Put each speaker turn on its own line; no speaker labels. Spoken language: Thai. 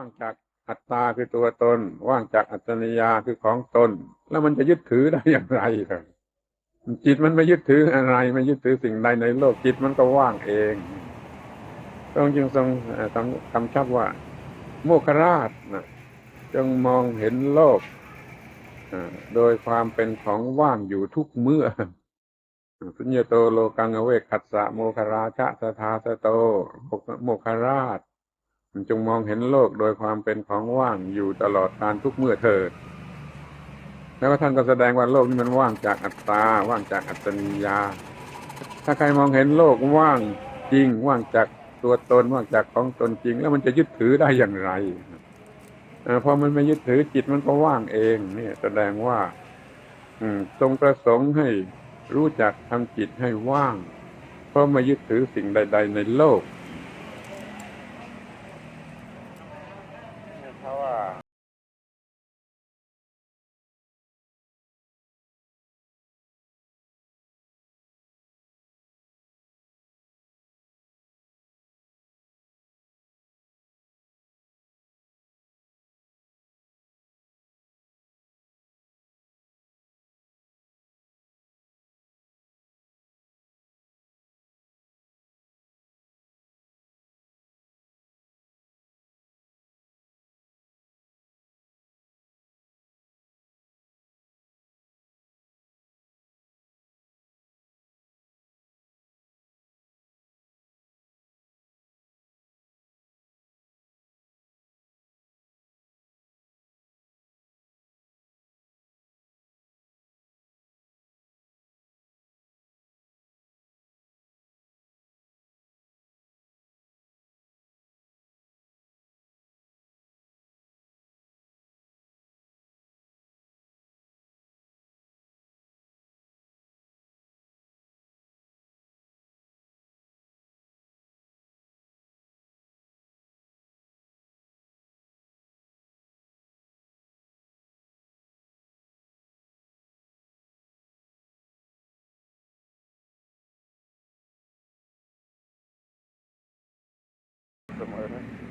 างจากอัตตาคือตัวตน ว่างจากอัตตนิยาคือของตน แล้วมันจะยึดถือได้อย่างไรครับจิตมันไม่ยึดถืออะไร ไม่ยึดถือสิ่งใดในโลกจิตมันก็ว่างเองพระองค์จึงทรงทำคำชับว่า โมคคราชนะจงมองเห็นโลกโดยความเป็นของว่างอยู่ทุกเมื่อสุญญโตโลกังเวกขัสสะโมคคราชะสทาสโตโมคคราช จงมองเห็นโลกโดยความเป็นของว่างอยู่ตลอดการทุกเมื่อเถิดแล้วท่านก็แสดงว่าโลกนี้มันว่างจากอัตตา ว่างจากอัตตนิยา ถ้าใครมองเห็นโลกว่างจริง ว่างจากตัวตน ว่างจากของตนจริง แล้วมันจะยึดถือได้อย่างไรอพอมันไม่ยึดถือจิตมันก็ว่างเอง เนี่ย แสดงว่า อืมทรงประสงค์ให้รู้จักทำจิตให้ว่าง เพราะไม่ยึดถือสิ่งใด ๆ ในโลก somewhere.